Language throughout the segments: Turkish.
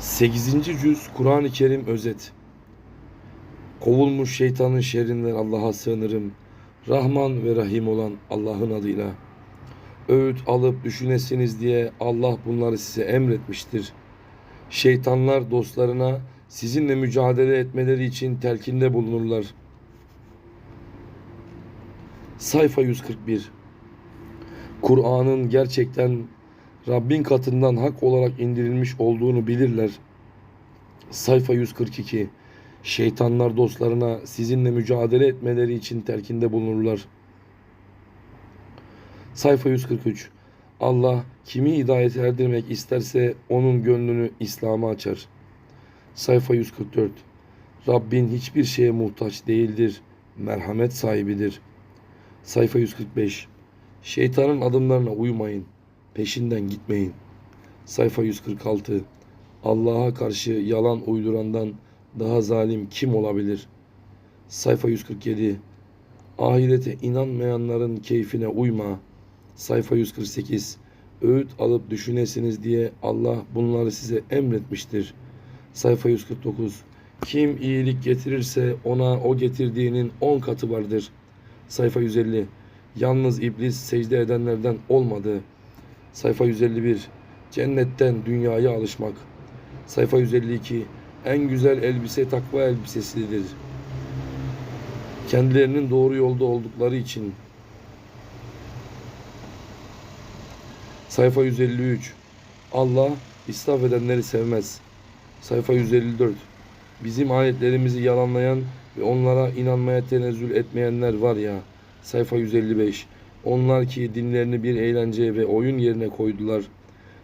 8. cüz Kur'an-ı Kerim özet. Kovulmuş şeytanın şerrinden Allah'a sığınırım. Rahman ve Rahim olan Allah'ın adıyla. Öğüt alıp düşünesiniz diye Allah bunları size emretmiştir. Şeytanlar dostlarına sizinle mücadele etmeleri için telkinde bulunurlar. Sayfa 141 Kur'an'ın gerçekten Rabbin katından hak olarak indirilmiş olduğunu bilirler. Sayfa 142 Şeytanlar dostlarına sizinle mücadele etmeleri için telkinde bulunurlar. Sayfa 143 Allah kimi hidayet erdirmek isterse onun gönlünü İslam'a açar. Sayfa 144 Rabbin hiçbir şeye muhtaç değildir. Merhamet sahibidir. Sayfa 145 Şeytanın adımlarına uymayın. Peşinden gitmeyin. Sayfa 146 Allah'a karşı yalan uydurandan daha zalim kim olabilir? Sayfa 147 Ahirete inanmayanların keyfine uyma. Sayfa 148 Öğüt alıp düşünesiniz diye Allah bunları size emretmiştir. Sayfa 149 Kim iyilik getirirse ona o getirdiğinin on katı vardır. Sayfa 150 Yalnız iblis secde edenlerden olmadı. Sayfa 151 Cennetten dünyaya alışmak. Sayfa 152 En güzel elbise takva elbisesidir. Kendilerinin doğru yolda oldukları için. Sayfa 153 Allah israf edenleri sevmez. Sayfa 154 Bizim ayetlerimizi yalanlayan ve onlara inanmaya tenezzül etmeyenler var ya. Sayfa 155 Onlar ki dinlerini bir eğlence ve oyun yerine koydular.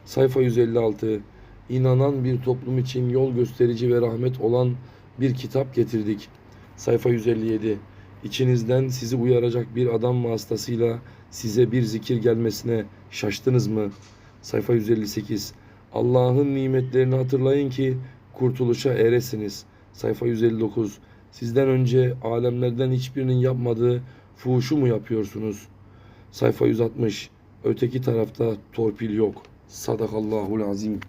Sayfa 156 İnanan bir toplum için yol gösterici ve rahmet olan bir kitap getirdik. Sayfa 157 İçinizden sizi uyaracak bir adam vasıtasıyla size bir zikir gelmesine şaştınız mı? Sayfa 158 Allah'ın nimetlerini hatırlayın ki kurtuluşa eresiniz. Sayfa 159 Sizden önce alemlerden hiçbirinin yapmadığı fuhuşu mu yapıyorsunuz? Sayfa 160 Öteki tarafta torpil yok. Sadakallahul azim.